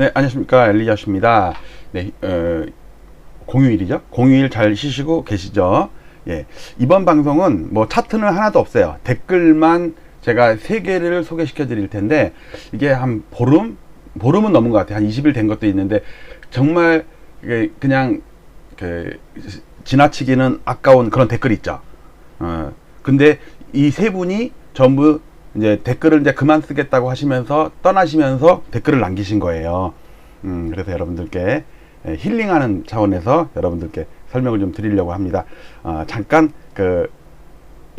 네, 안녕하십니까. 엘리자십니다. 네, 어, 공휴일이죠? 공휴일 잘 쉬시고 계시죠? 예. 이번 방송은 뭐 차트는 하나도 없어요. 댓글만 제가 세 개를 소개시켜 드릴 텐데, 이게 한 보름? 보름은 넘은 것 같아요. 한 20일 된 것도 있는데, 정말 그냥 그 지나치기는 아까운 그런 댓글 있죠. 어, 근데 이 세 분이 전부 이제 댓글을 이제 그만 쓰겠다고 하시면서 떠나시면서 댓글을 남기신 거예요. 음, 그래서 여러분들께 예, 힐링하는 차원에서 여러분들께 설명을 좀 드리려고 합니다. 어, 잠깐 그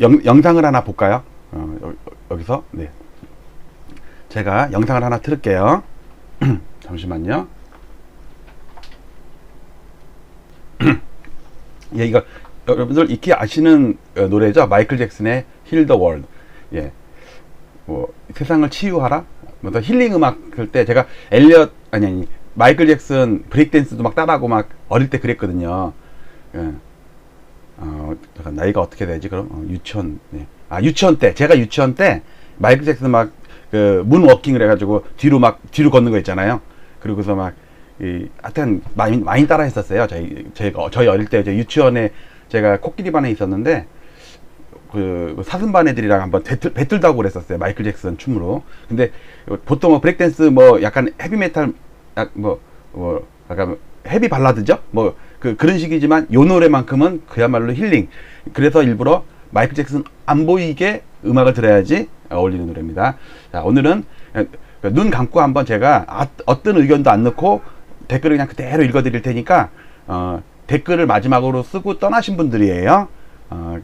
영, 영상을 하나 볼까요? 어, 여, 여기서 네. 제가 영상을 하나 틀을게요. 잠시만요. 예, 이거 여러분들 익히 아시는 어, 노래죠. 마이클 잭슨의 힐 더 월드. 예. 뭐 세상을 치유하라. 뭐더 힐링 음악 할 때 제가 엘리엇 아니 아니 마이클 잭슨 브레이크 댄스도 막 따라하고 막 어릴 때 그랬거든요. 예. 어, 잠깐 나이가 어떻게 되지 그럼? 어, 유치원. 네. 아, 유치원 때. 제가 유치원 때 마이클 잭슨 막 그 문워킹을 해 가지고 뒤로 막 뒤로 걷는 거 있잖아요. 그리고서 막 이, 하여튼 많이 많이 따라 했었어요. 저희 제가 저희 어릴 때 이제 유치원에 제가 코끼리 반에 있었는데 그 사슴반 애들이랑 한번 배틀, 배틀도 하고 그랬었어요. 마이클 잭슨 춤으로. 근데 보통 뭐 브렉댄스 뭐 약간 헤비메탈 약 뭐, 뭐 약간 헤비 발라드죠? 뭐 그 그런 식이지만 요 노래만큼은 그야말로 힐링. 그래서 일부러 마이클 잭슨 안 보이게 음악을 들어야지 어울리는 노래입니다. 자, 오늘은 눈 감고 한번 제가 아, 어떤 의견도 안 넣고 댓글을 그냥 그대로 읽어 드릴 테니까 어, 댓글을 마지막으로 쓰고 떠나신 분들이에요. 어,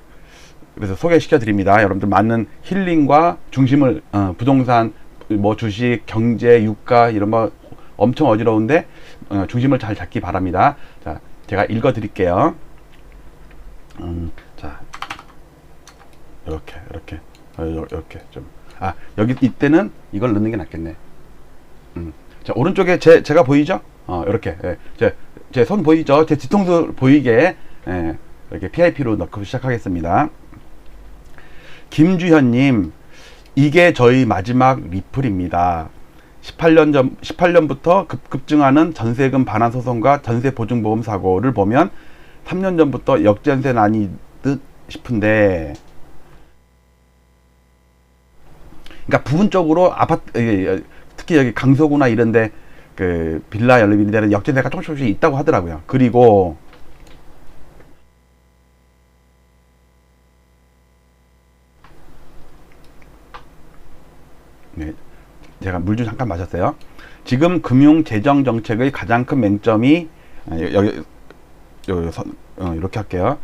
그래서 소개시켜 드립니다. 여러분들 맞는 힐링과 중심을 어, 부동산, 뭐 주식, 경제, 유가 이런 거 엄청 어지러운데 어, 중심을 잘 잡기 바랍니다. 자, 제가 읽어 드릴게요. 음, 자, 이렇게 이렇게 어, 요- 이렇게 좀. 아 여기 이때는 이걸 넣는 게 낫겠네. 음, 자 오른쪽에 제 제가 보이죠? 어 이렇게 제제 손 보이죠? 제 뒤통수 보이게 예, 이렇게 PIP로 넣고 시작하겠습니다. 김주현님, 이게 저희 마지막 리플입니다. 18년 전, 18년부터 급, 급증하는 전세금 반환 소송과 전세 보증 보험 사고를 보면 3년 전부터 역전세 난이듯 싶은데, 그러니까 부분적으로 아파트, 특히 여기 강서구나 이런데 그 빌라 열리는 데는 역전세가 조금씩 조금씩 있다고 하더라고요. 그리고 네, 제가 물 좀 잠깐 마셨어요. 지금 금융 재정 정책의 가장 큰 맹점이 아, 여- 여기 요, 선- 어, 이렇게 할게요.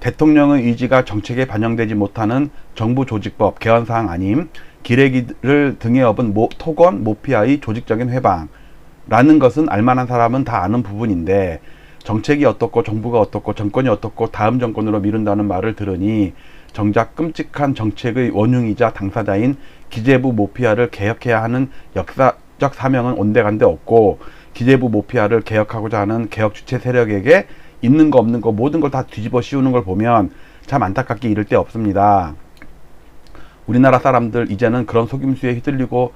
대통령의 의지가 정책에 반영되지 못하는 정부 조직법 개헌 사항 아님 기레기를 등에 업은 모, 토건 모피아의 조직적인 회방라는 것은 알만한 사람은 다 아는 부분인데 정책이 어떻고 정부가 어떻고 정권이 어떻고 다음 정권으로 미룬다는 말을 들으니 정작 끔찍한 정책의 원흉이자 당사자인 기재부 모피아를 개혁해야 하는 역사적 사명은 온데간데 없고 기재부 모피아를 개혁하고자 하는 개혁 주체 세력에게 있는 거 없는 거 모든 걸 다 뒤집어 씌우는 걸 보면 참 안타깝게 이를 데 없습니다. 우리나라 사람들 이제는 그런 속임수에 휘둘리고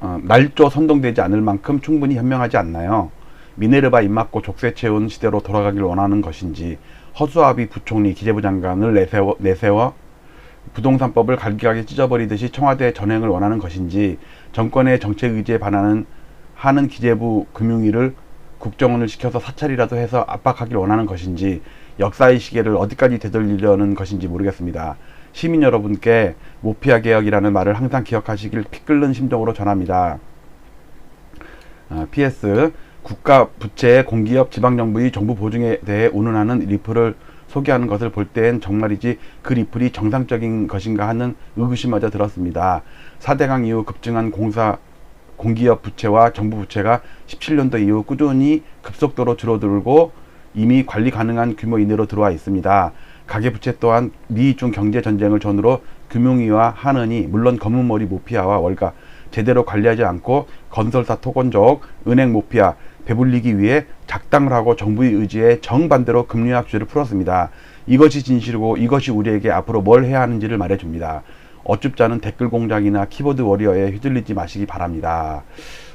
어, 날조 선동되지 않을 만큼 충분히 현명하지 않나요? 미네르바 입맞고 족쇄 채운 시대로 돌아가길 원하는 것인지 허수아비 부총리 기재부 장관을 내세워, 내세워 부동산법을 갈기하게 찢어버리듯이 청와대 전횡을 원하는 것인지 정권의 정책 의지에 반하는 하는 기재부 금융위를 국정원을 시켜서 사찰이라도 해서 압박하길 원하는 것인지 역사의 시계를 어디까지 되돌리려는 것인지 모르겠습니다. 시민 여러분께 모피아 개혁이라는 말을 항상 기억하시길 피 끓는 심정으로 전합니다. 아, PS 국가 부채 공기업 지방정부의 정부 보증에 대해 운운하는 리플을 소개하는 것을 볼땐 정말이지 그 리플이 정상적인 것인가 하는 의구심마저 들었습니다. 4대강 이후 급증한 공사 공기업 부채와 정부 부채가 17년도 이후 꾸준히 급속도로 줄어들고 이미 관리 가능한 규모 이내로 들어와 있습니다. 가계 부채 또한 미중 경제 전쟁을 전후로 금융위와 하느니 물론 검은머리 모피아와 월가 제대로 관리하지 않고 건설사 토건족 은행 모피아 배불리기 위해 작당을 하고 정부의 의지에 정반대로 금리와 규제를 풀었습니다. 이것이 진실이고 이것이 우리에게 앞으로 뭘 해야 하는지를 말해줍니다. 않은 댓글 공장이나 키보드 워리어에 휘둘리지 마시기 바랍니다.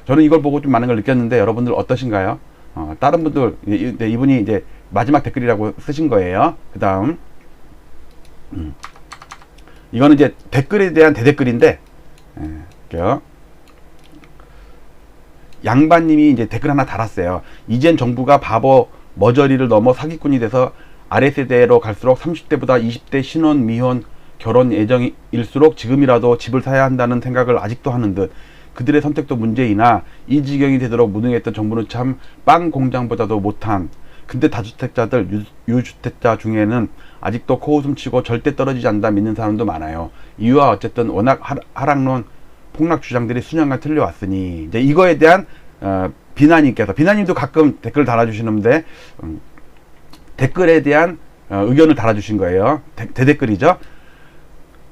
저는 이걸 보고 좀 많은 걸 느꼈는데 여러분들 어떠신가요? 어, 다른 분들 이- 네, 이분이 이제 마지막 댓글이라고 쓰신 거예요. 그 다음 음. 이거는 이제 댓글에 대한 대댓글인데 예, 볼게요. 양반님이 이제 댓글 하나 달았어요. 이젠 정부가 바보 머저리를 넘어 사기꾼이 돼서 아래 세대로 갈수록 30대보다 20대 신혼 미혼 결혼 예정일수록 지금이라도 집을 사야 한다는 생각을 아직도 하는 듯 그들의 선택도 문제이나 이 지경이 되도록 무능했던 정부는 참 빵 공장보다도 못한 근데 다주택자들 유, 유주택자 중에는 아직도 코웃음 치고 절대 떨어지지 않는다 믿는 사람도 많아요. 이유와 어쨌든 워낙 하- 하락론 폭락 주장들이 수년간 틀려왔으니 이제 이거에 대한 어, 비나님께서 비나님도 가끔 댓글 달아주시는데 음, 댓글에 대한 어, 의견을 달아주신 거예요. 대, 대댓글이죠.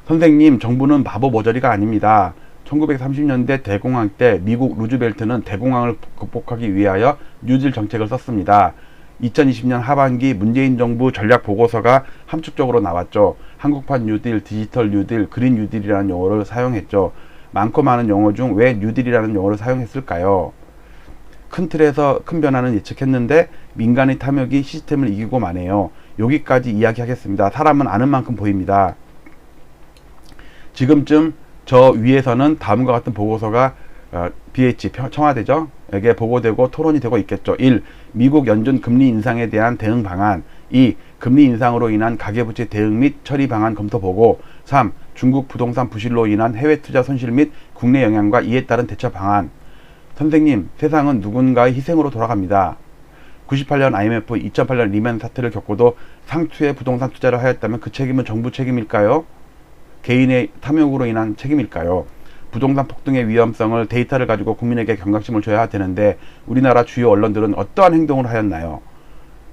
선생님, 정부는 바보 모저리가 아닙니다. 1930년대 대공황 때 미국 루즈벨트는 대공황을 극복하기 위하여 뉴딜 정책을 썼습니다. 2020년 하반기 문재인 정부 전략 보고서가 함축적으로 나왔죠. 한국판 뉴딜, 디지털 뉴딜, 그린 뉴딜이라는 용어를 사용했죠. 많고 많은 용어 중 왜 뉴딜이라는 용어를 사용했을까요? 큰 틀에서 큰 변화는 예측했는데 민간의 탐욕이 시스템을 이기고 마네요. 여기까지 이야기하겠습니다. 사람은 아는 만큼 보입니다. 지금쯤 저 위에서는 다음과 같은 보고서가 어, BH 평- 청와대죠. 에게 보고되고 토론이 되고 있겠죠. 1. 미국 연준 금리 인상에 대한 대응 방안. 2. 금리 인상으로 인한 가계부채 대응 및 처리 방안 검토 보고. 3. 중국 부동산 부실로 인한 해외 투자 손실 및 국내 영향과 이에 따른 대처 방안. 선생님, 세상은 누군가의 희생으로 돌아갑니다. 98년 IMF, 2008년 리멘 사태를 겪고도 상투에 부동산 투자를 하였다면 그 책임은 정부 책임일까요? 개인의 탐욕으로 인한 책임일까요? 부동산 폭등의 위험성을 데이터를 가지고 국민에게 경각심을 줘야 되는데 우리나라 주요 언론들은 어떠한 행동을 하였나요?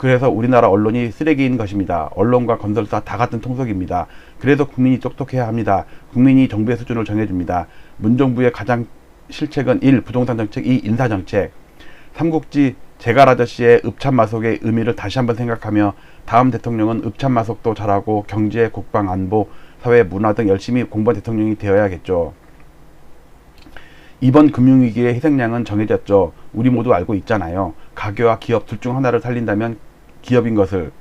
그래서 우리나라 언론이 쓰레기인 것입니다. 언론과 건설사 다 같은 통속입니다. 그래서 국민이 똑똑해야 합니다. 국민이 정부의 수준을 정해줍니다. 문정부의 가장 실책은 1. 부동산 정책, 2. 인사 정책. 삼국지 제갈 아저씨의 읍참마속의 의미를 다시 한번 생각하며 다음 대통령은 읍참마속도 잘하고 경제, 국방, 안보, 사회, 문화 등 열심히 공부한 대통령이 되어야겠죠. 이번 금융위기의 희생양은 정해졌죠. 우리 모두 알고 있잖아요. 가계와 기업 둘 중 하나를 살린다면 기업인 것을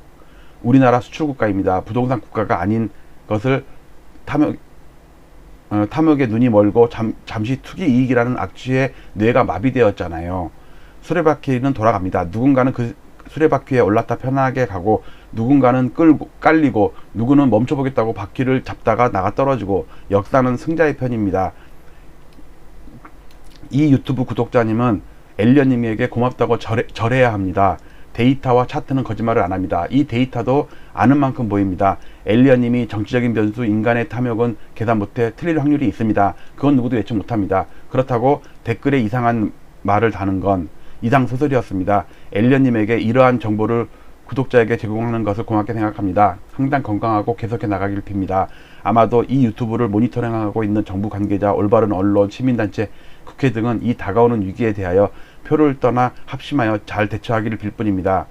우리나라 수출국가입니다. 부동산 국가가 아닌 것을 탐욕, 어, 탐욕에 눈이 멀고 잠, 잠시 투기 이익이라는 악취에 뇌가 마비되었잖아요. 수레바퀴는 돌아갑니다. 누군가는 그 수레바퀴에 올랐다 편하게 가고 누군가는 끌고 깔리고 누구는 멈춰보겠다고 바퀴를 잡다가 나가 떨어지고 역사는 승자의 편입니다. 이 유튜브 구독자님은 엘리언님에게 고맙다고 절해, 절해야 합니다. 데이터와 차트는 거짓말을 안 합니다. 이 데이터도 아는 만큼 보입니다. 엘리언님이 정치적인 변수, 인간의 탐욕은 계산 못해 틀릴 확률이 있습니다. 그건 누구도 예측 못합니다. 그렇다고 댓글에 이상한 말을 다는 건 이상 소설이었습니다. 엘리언님에게 이러한 정보를 구독자에게 제공하는 것을 고맙게 생각합니다. 항상 건강하고 계속해 나가길 빕니다. 아마도 이 유튜브를 모니터링하고 있는 정부 관계자, 올바른 언론, 시민단체, 국회 등은 이 다가오는 위기에 대하여 표를 떠나 합심하여 잘 대처하기를 빌 뿐입니다.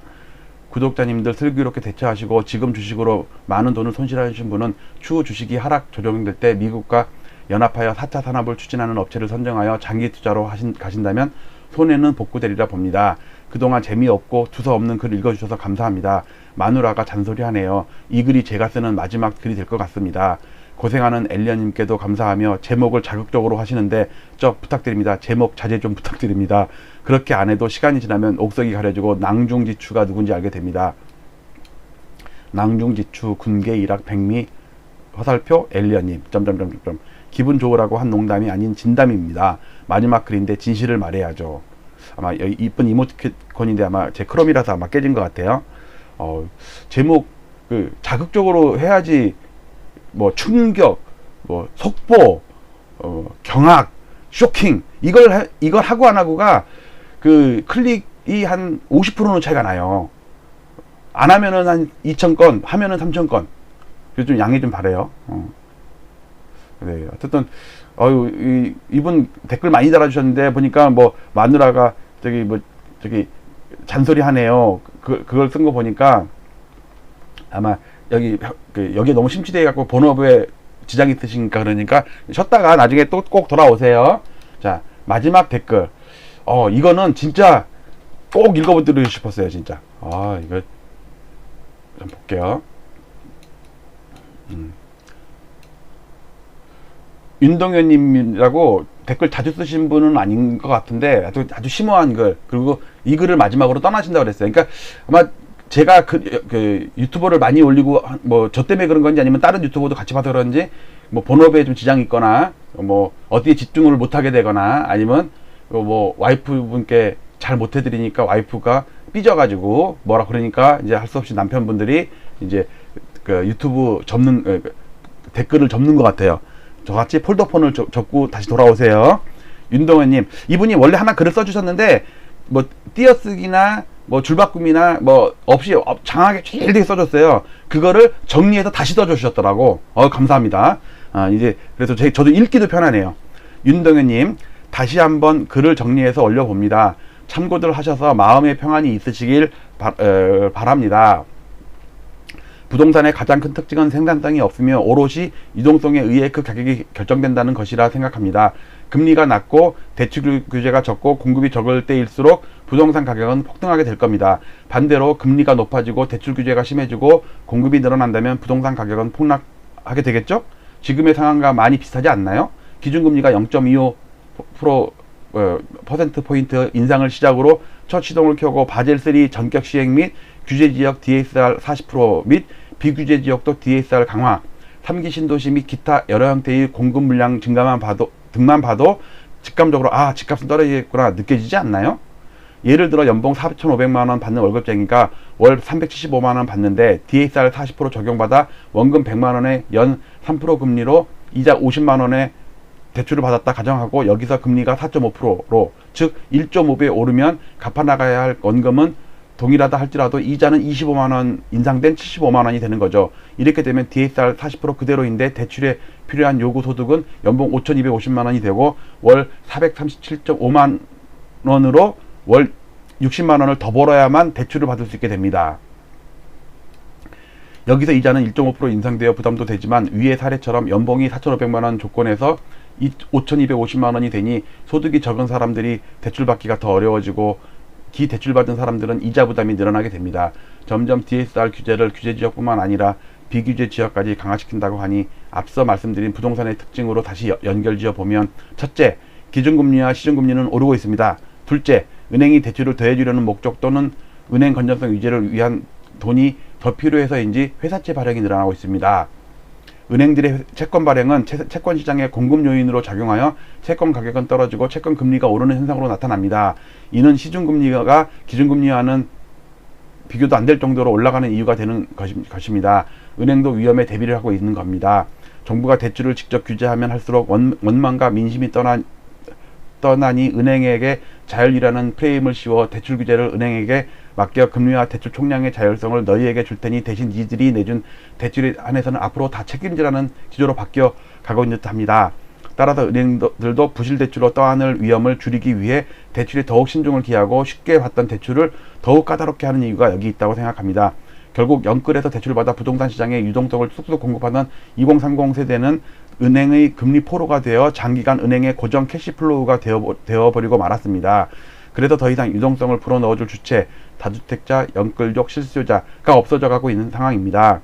구독자님들 슬기롭게 대처하시고 지금 주식으로 많은 돈을 손실하신 분은 추후 주식이 하락 조정될 때 미국과 연합하여 4차 산업을 추진하는 업체를 선정하여 장기 투자로 하신, 가신다면 손해는 복구되리라 봅니다. 그동안 재미없고 두서 없는 글 읽어주셔서 감사합니다. 마누라가 잔소리하네요. 이 글이 제가 쓰는 마지막 글이 될 것 같습니다. 고생하는 엘리언님께도 감사하며 제목을 자극적으로 하시는데 저 부탁드립니다. 제목 자제 좀 부탁드립니다. 그렇게 안 해도 시간이 지나면 옥석이 가려지고 낭중지추가 누군지 알게 됩니다. 낭중지추 군계 일학 백미 화살표 엘리언님 점점점점 기분 좋으라고 한 농담이 아닌 진담입니다. 마지막 글인데 진실을 말해야죠. 아마 이쁜 이모티콘인데 아마 제 크롬이라서 아마 깨진 것 같아요. 어, 제목 그 자극적으로 해야지 뭐 충격, 뭐 속보, 어, 경악, 쇼킹 이걸 하, 이걸 하고 안 하고가 그 클릭이 한 50%는 차이가 나요. 안 하면은 한 2,000건, 하면은 3,000건. 그래서 좀 양해 좀 바래요. 어. 네, 어쨌든 어유 이, 이분 댓글 많이 달아주셨는데 보니까 뭐 마누라가 저기 뭐 저기 잔소리 하네요. 그 그걸 쓴 거 보니까 아마 여기 그 여기에 너무 심취돼 갖고 본업에 지장이 있으신가 그러니까 쉬었다가 나중에 또 꼭 돌아오세요. 자 마지막 댓글. 어 이거는 진짜 꼭 읽어보도록 싶었어요 진짜. 아 이거 좀 볼게요. 음. 윤동현님이라고 댓글 자주 쓰신 분은 아닌 것 같은데 아주, 아주 심오한 글 그리고 이 글을 마지막으로 떠나신다고 그랬어요. 그러니까 아마 제가 그, 그 유튜버를 많이 올리고 뭐 저 때문에 그런 건지 아니면 다른 유튜버도 같이 봐서 그런지 뭐 본업에 좀 지장이 있거나 뭐 어디에 집중을 못하게 되거나 아니면 뭐 와이프 분께 잘 못해드리니까 와이프가 삐져가지고 뭐라 그러니까 이제 할 수 없이 남편분들이 이제 그 유튜브 접는 그 댓글을 접는 것 같아요. 저같이 폴더폰을 접, 접고 다시 돌아오세요. 윤동현님 이분이 원래 하나 글을 써주셨는데 뭐 띄어쓰기나 뭐 줄바꿈이나 뭐 없이 장하게 길게 써줬어요. 그거를 정리해서 다시 써주셨더라고. 어 감사합니다. 아 이제 그래서 제, 저도 읽기도 편하네요. 윤동현님 다시 한번 글을 정리해서 올려봅니다. 참고들 하셔서 마음의 평안이 있으시길 바, 어, 바랍니다. 부동산의 가장 큰 특징은 생산성이 없으며 오롯이 유동성에 의해 그 가격이 결정된다는 것이라 생각합니다. 금리가 낮고 대출 규제가 적고 공급이 적을 때일수록 부동산 가격은 폭등하게 될 겁니다. 반대로 금리가 높아지고 대출 규제가 심해지고 공급이 늘어난다면 부동산 가격은 폭락하게 되겠죠? 지금의 상황과 많이 비슷하지 않나요? 기준금리가 0.25% 어, 퍼센트 포인트 인상을 시작으로 첫 시동을 켜고 바젤 3 전격 시행 및 규제 지역 DSR 40%및 비규제 지역도 DSR 강화, 3기 신도시 및 기타 여러 형태의 공급 물량 증가만 봐도 등만 봐도 직감적으로 아 집값은 떨어지겠구나 느껴지지 않나요? 예를 들어 연봉 4,500만 원 받는 월급쟁이가 월 375만 원 받는데 DSR 40% 적용받아 원금 100만 원에 연 3% 금리로 이자 50만 원에 대출을 받았다 가정하고 여기서 금리가 4.5%로 즉 1.5배 오르면 갚아 나가야 할 원금은 동일하다 할지라도 이자는 25만 원 인상된 75만 원이 되는 거죠. 이렇게 되면 DSR 40% 그대로인데 대출에 필요한 요구 소득은 연봉 5,250만 원이 되고 월 437.5만 원으로 월 60만 원을 더 벌어야만 대출을 받을 수 있게 됩니다. 여기서 이자는 1.5% 인상되어 부담도 되지만 위의 사례처럼 연봉이 4,500만 원 조건에서 5,250만 원이 되니 소득이 적은 사람들이 대출받기가 더 어려워지고 기 대출받은 사람들은 이자 부담이 늘어나게 됩니다. 점점 DSR 규제를 규제 지역뿐만 아니라 비규제 지역까지 강화시킨다고 하니 앞서 말씀드린 부동산의 특징으로 다시 연결지어 보면 첫째, 기준금리와 시중금리는 오르고 있습니다. 둘째, 은행이 대출을 더해주려는 목적 또는 은행 건전성 유지를 위한 돈이 더 필요해서인지 회사채 발행이 늘어나고 있습니다. 은행들의 채권 발행은 채권 시장의 공급 요인으로 작용하여 채권 가격은 떨어지고 채권 금리가 오르는 현상으로 나타납니다. 이는 시중 금리가 기준 금리와는 비교도 안 될 정도로 올라가는 이유가 되는 것입니다. 은행도 위험에 대비를 하고 있는 겁니다. 정부가 대출을 직접 규제하면 할수록 원, 원망과 민심이 떠나, 떠나니 은행에게 자율이라는 프레임을 씌워 대출 규제를 은행에게 맡겨 금리와 대출 총량의 자율성을 너희에게 줄 테니 대신 니들이 내준 대출에 한해서는 앞으로 다 책임지라는 기조로 바뀌어 가고 있는 듯합니다. 따라서 은행들도 부실 대출로 떠안을 위험을 줄이기 위해 대출에 더욱 신중을 기하고 쉽게 받던 대출을 더욱 까다롭게 하는 이유가 여기 있다고 생각합니다. 결국 영끌에서 대출을 받아 부동산 시장에 유동성을 쑥쑥 공급하던 2030 세대는 은행의 금리 포로가 되어 장기간 은행의 고정 캐시플로우가 되어, 되어 버리고 말았습니다. 그래서 더 이상 유동성을 불어넣어줄 주체, 다주택자, 연끌족, 실수요자가 없어져 가고 있는 상황입니다.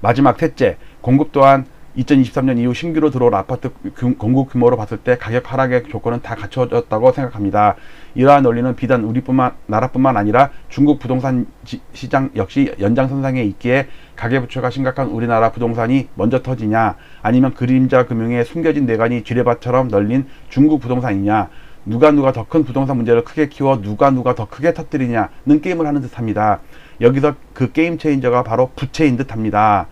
마지막 셋째, 공급 또한 2023년 이후 신규로 들어올 아파트 공급 규모로 봤을 때 가격 하락의 조건은 다 갖춰졌다고 생각합니다. 이러한 논리는 비단 우리뿐만 나라뿐만 아니라 중국 부동산 지, 시장 역시 연장선상에 있기에 가계부채가 심각한 우리나라 부동산이 먼저 터지냐 아니면 그림자 금융에 숨겨진 뇌관이 지뢰밭처럼 널린 중국 부동산이냐 누가 누가 더 큰 부동산 문제를 크게 키워 누가 누가 더 크게 터뜨리냐는 게임을 하는 듯합니다. 여기서 그 게임 체인저가 바로 부채인 듯합니다.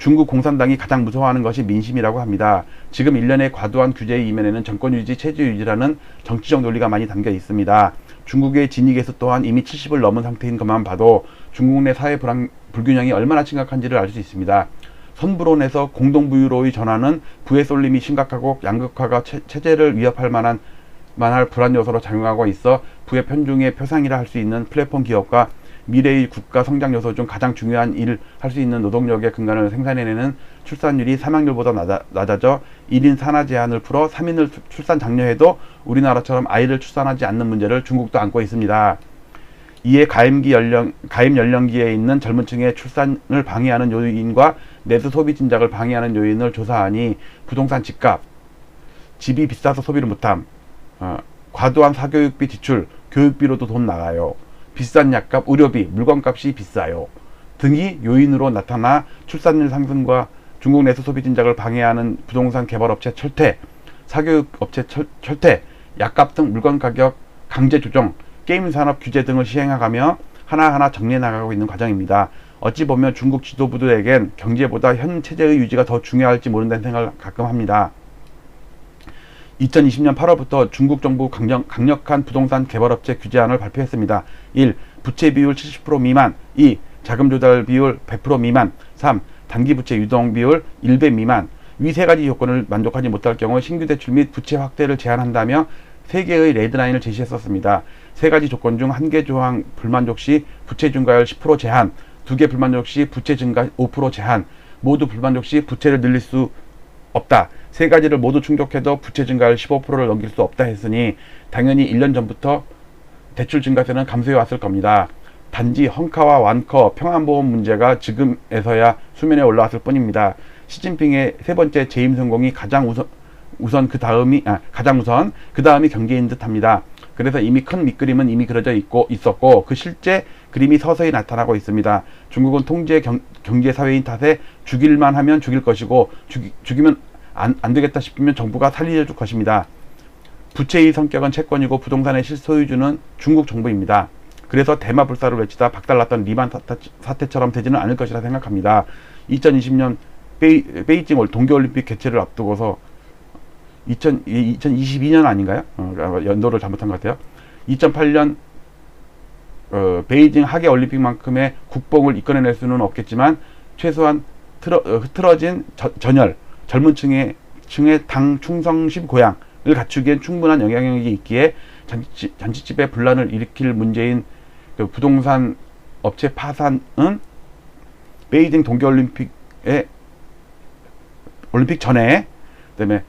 중국 공산당이 가장 무서워하는 것이 민심이라고 합니다. 지금 일련의 과도한 규제의 이면에는 정권 유지, 체제 유지라는 정치적 논리가 많이 담겨 있습니다. 중국의 진위계수 또한 이미 70을 넘은 상태인 것만 봐도 중국 내 사회 불안, 불균형이 얼마나 심각한지를 알 수 있습니다. 선불원에서 공동부유로의 전환은 부의 쏠림이 심각하고 양극화가 체, 체제를 위협할 만한 만할 불안 요소로 작용하고 있어 부의 편중의 표상이라 할 수 있는 플랫폼 기업과 미래의 국가 성장 요소 중 가장 중요한 일을 할 수 있는 노동력의 근간을 생산해내는 출산율이 사망률보다 낮아, 낮아져 1인 산하 제한을 풀어 3인을 출산 장려해도 우리나라처럼 아이를 출산하지 않는 문제를 중국도 안고 있습니다. 이에 가임기 연령, 가임 연령기에 있는 젊은 층의 출산을 방해하는 요인과 내수 소비 진작을 방해하는 요인을 조사하니 부동산 집값, 집이 비싸서 소비를 못함, 어, 과도한 사교육비 지출, 교육비로도 돈 나가요. 비싼 약값, 의료비, 물건값이 비싸요. 등이 요인으로 나타나 출산율 상승과 중국 내수 소비 진작을 방해하는 부동산 개발업체 철퇴, 사교육업체 철, 철퇴, 약값 등 물건 가격 강제 조정, 게임 산업 규제 등을 시행하가며 하나하나 정리해 나가고 있는 과정입니다. 어찌 보면 중국 지도부들에겐 경제보다 현 체제의 유지가 더 중요할지 모른다는 생각을 가끔 합니다. 2020년 8월부터 중국 정부 강력, 강력한 부동산 개발업체 규제안을 발표했습니다. 1. 부채 비율 70% 미만 2. 자금 조달 비율 100% 미만 3. 단기 부채 유동 비율 1배 미만 위 세 가지 요건을 만족하지 못할 경우 신규 대출 및 부채 확대를 제한한다며 세 개의 레드라인을 제시했었습니다. 세 가지 조건 중 한 개 조항 불만족 시 부채 증가율 10% 제한, 두 개 불만족 시 부채 증가 5% 제한, 모두 불만족 시 부채를 늘릴 수 없다. 세 가지를 모두 충족해도 부채 증가율 15%를 넘길 수 없다 했으니 당연히 1년 전부터 대출 증가세는 감소해 왔을 겁니다. 단지 헝카와 완커 평안보험 문제가 지금에서야 수면에 올라왔을 뿐입니다. 시진핑의 세 번째 재임 성공이 가장 우선 우선 그 다음이 아, 가장 우선 그 다음이 경제인 듯합니다. 그래서 이미 큰 밑그림은 이미 그려져 있고 있었고 그 실제 그림이 서서히 나타나고 있습니다. 중국은 통제 경, 경제 사회인 탓에 죽일만 하면 죽일 것이고 죽이, 죽이면 안, 안 되겠다 싶으면 정부가 살려줄 것입니다. 부채의 성격은 채권이고 부동산의 실소유주는 중국 정부입니다. 그래서 대마불사를 외치다 박달났던 리만 사태, 처럼 되지는 않을 것이라 생각합니다. 2020년 베이, 베이징 동계올림픽 개최를 앞두고서 2000, 2022년 아닌가요? 어, 연도를 잘못한 것 같아요. 2008년 어, 베이징 하계 올림픽만큼의 국뽕을 이끌어낼 수는 없겠지만 최소한 틀어, 어, 흐트러진 저, 전열 젊은 층의 층의 당 충성심 고양을 갖추기엔 충분한 영향력이 있기에 잔치, 잔치집에 분란을 일으킬 문제인 그 부동산 업체 파산은 베이징 동계올림픽에 올림픽 전에 그다음에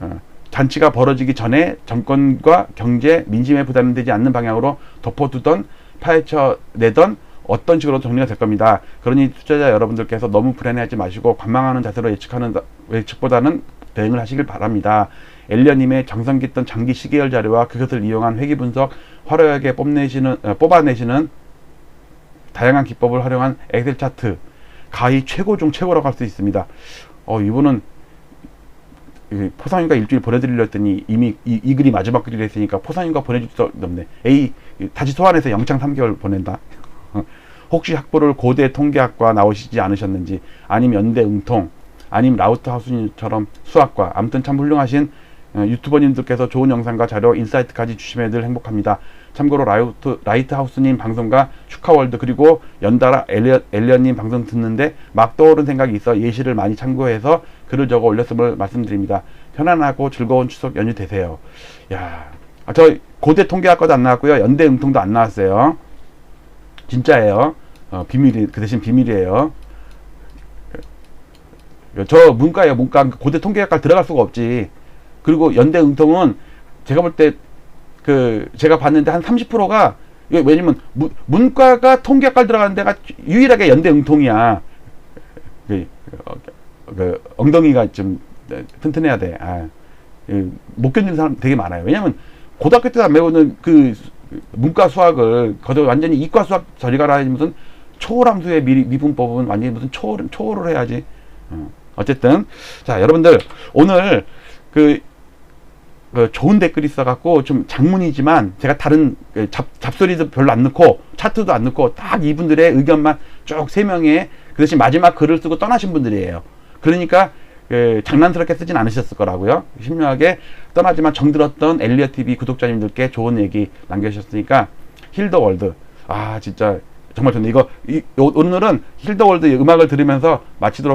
어, 잔치가 벌어지기 전에 정권과 경제 민심에 부담되지 않는 방향으로 덮어두던 파헤쳐 내던 어떤 식으로 정리가 될 겁니다. 그러니 투자자 여러분들께서 너무 불안해하지 마시고 관망하는 자세로 예측하는 예측보다는 대응을 하시길 바랍니다. 엘리언님의 정성 깊던 장기 시계열 자료와 그것을 이용한 회기 분석, 화려하게 뽐내시는 어, 뽑아내시는 다양한 기법을 활용한 엑셀 차트, 가히 최고 중 최고라고 할 수 있습니다. 어, 이분은 포상인가 일주일 보내드리려 했더니 이미 이, 이 글이 마지막 글이라 했으니까 포상인가 보내줄 수 없네. A 다시 소환해서 영창 3개월 보낸다. 혹시 학부를 고대 통계학과 나오시지 않으셨는지 아니면 연대 응통 아니면 라우트 하우스님처럼 수학과 아무튼 참 훌륭하신 어, 유튜버님들께서 좋은 영상과 자료 인사이트까지 주시면 늘 행복합니다. 참고로 라이트, 라이트 하우스님 방송과 슈카월드 그리고 연달아 엘리언, 엘리언님 방송 듣는데 막 떠오른 생각이 있어 예시를 많이 참고해서 글을 적어 올렸음을 말씀드립니다. 편안하고 즐거운 추석 연휴 되세요. 야, 아, 저 고대 통계학과도 안 나왔고요. 연대 응통도 안 나왔어요. 진짜예요. 어, 비밀이 그 대신 비밀이에요. 저 문과예요. 문과 고대 통계학과 들어갈 수가 없지. 그리고 연대 응통은 제가 볼 때 그 제가 봤는데 한 30%가 왜냐면 무, 문과가 통계학과 들어가는 데가 유일하게 연대 응통이야. 그, 그 엉덩이가 좀 튼튼해야 돼. 아, 못 견디는 사람 되게 많아요. 왜냐면 고등학교 때안 배우는 그 문과 수학을 거저 완전히 이과 수학 저리 가라 무슨 초월함수의 미, 분법은 완전히 무슨 초월, 초월을 해야지. 어. 어쨌든, 자, 여러분들, 오늘 그, 그 좋은 댓글이 있어갖고 좀 장문이지만 제가 다른 그 잡, 잡소리도 별로 안 넣고 차트도 안 넣고 딱 이분들의 의견만 쭉 세 명의 그 대신 마지막 글을 쓰고 떠나신 분들이에요. 그러니까 그 장난스럽게 쓰진 않으셨을 거라고요. 신묘하게 떠나지만 정들었던 엘리어 TV 구독자님들께 좋은 얘기 남겨주셨으니까 힐더 월드 아 진짜 정말 좋네. 이거 이, 오늘은 힐더월드 음악을 들으면서 마치도록.